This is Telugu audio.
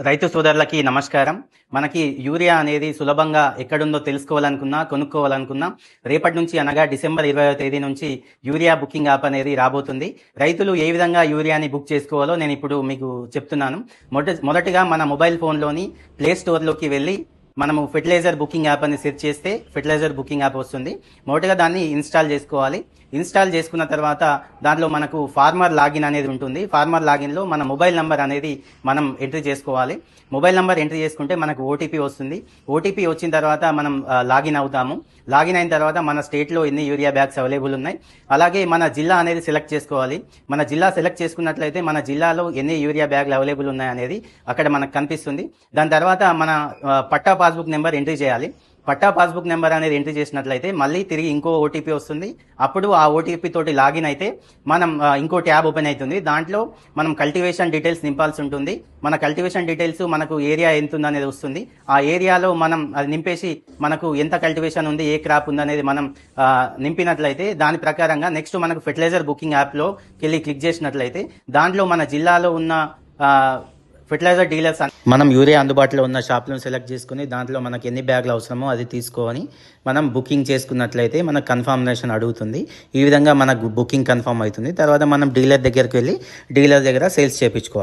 రైతు సోదరులకి నమస్కారం. మనకి యూరియా అనేది సులభంగా ఎక్కడుందో తెలుసుకోవాలనుకున్నా కొనుక్కోవాలనుకున్నా రేపటి నుంచి అనగా డిసెంబర్ ఇరవై తేదీ నుంచి యూరియా బుకింగ్ యాప్ అనేది రాబోతుంది. రైతులు ఏ విధంగా యూరియాని బుక్ చేసుకోవాలో నేను ఇప్పుడు మీకు చెప్తున్నాను. మొదటిగా మొదటగా మన మొబైల్ ఫోన్లోని ప్లే స్టోర్లోకి వెళ్ళి మనము ఫెర్టిలైజర్ బుకింగ్ యాప్ అని సెర్చ్ చేస్తే ఫెర్టిలైజర్ బుకింగ్ యాప్ వస్తుంది. మొదటగా దాన్ని ఇన్స్టాల్ చేసుకోవాలి. ఇన్స్టాల్ చేసుకున్న తర్వాత దాంట్లో మనకు ఫార్మర్ లాగిన్ అనేది ఉంటుంది. ఫార్మర్ లాగిన్లో మన మొబైల్ నెంబర్ అనేది మనం ఎంట్రీ చేసుకోవాలి. మొబైల్ నెంబర్ ఎంట్రీ చేసుకుంటే మనకు ఓటీపీ వస్తుంది. ఓటీపీ వచ్చిన తర్వాత మనం లాగిన్ అవుతాము. లాగిన్ అయిన తర్వాత మన స్టేట్లో ఎన్ని యూరియా బ్యాగ్స్ అవైలబుల్ ఉన్నాయి. అలాగే మన జిల్లా అనేది సెలెక్ట్ చేసుకోవాలి. మన జిల్లా సెలెక్ట్ చేసుకున్నట్లయితే మన జిల్లాలో ఎన్ని యూరియా బ్యాగ్లు అవైలబుల్ ఉన్నాయి అనేది అక్కడ మనకు కనిపిస్తుంది. దాని తర్వాత మన పట్టా పాస్బుక్ నెంబర్ ఎంట్రీ చేయాలి. పట్టా పాస్బుక్ నెంబర్ అనేది ఎంట్రీ చేసినట్లయితే మళ్ళీ తిరిగి ఇంకో ఓటీపీ వస్తుంది. అప్పుడు ఆ ఓటీపీ తోటి లాగిన్ అయితే మనం ఇంకో ట్యాబ్ ఓపెన్ అవుతుంది. దాంట్లో మనం కల్టివేషన్ డీటెయిల్స్ నింపాల్సి ఉంటుంది. మన కల్టివేషన్ డీటెయిల్స్ మనకు ఏరియా ఎంత ఉందనేది వస్తుంది. ఆ ఏరియాలో మనం అది నింపేసి మనకు ఎంత కల్టివేషన్ ఉంది ఏ క్రాప్ ఉంది అనేది మనం నింపినట్లయితే దాని ప్రకారంగా నెక్స్ట్ మనకు ఫెర్టిలైజర్ బుకింగ్ యాప్లోకి వెళ్ళి క్లిక్ చేసినట్లయితే దాంట్లో మన జిల్లాలో ఉన్న ఫెర్టిలైజర్ డీలర్స్ మనం యూరియా అందుబాటులో ఉన్న షాప్లను సెలెక్ట్ చేసుకుని దాంట్లో మనకి ఎన్ని బ్యాగులు అవసరమో అది తీసుకొని మనం బుకింగ్ చేసుకున్నట్లయితే మనకు కన్ఫర్మేషన్ అడుగుతుంది. ఈ విధంగా మనకు బుకింగ్ కన్ఫర్మ్ అవుతుంది. తర్వాత మనం డీలర్ దగ్గరికి వెళ్ళి డీలర్ దగ్గర సేల్స్ చేయించుకోవాలి.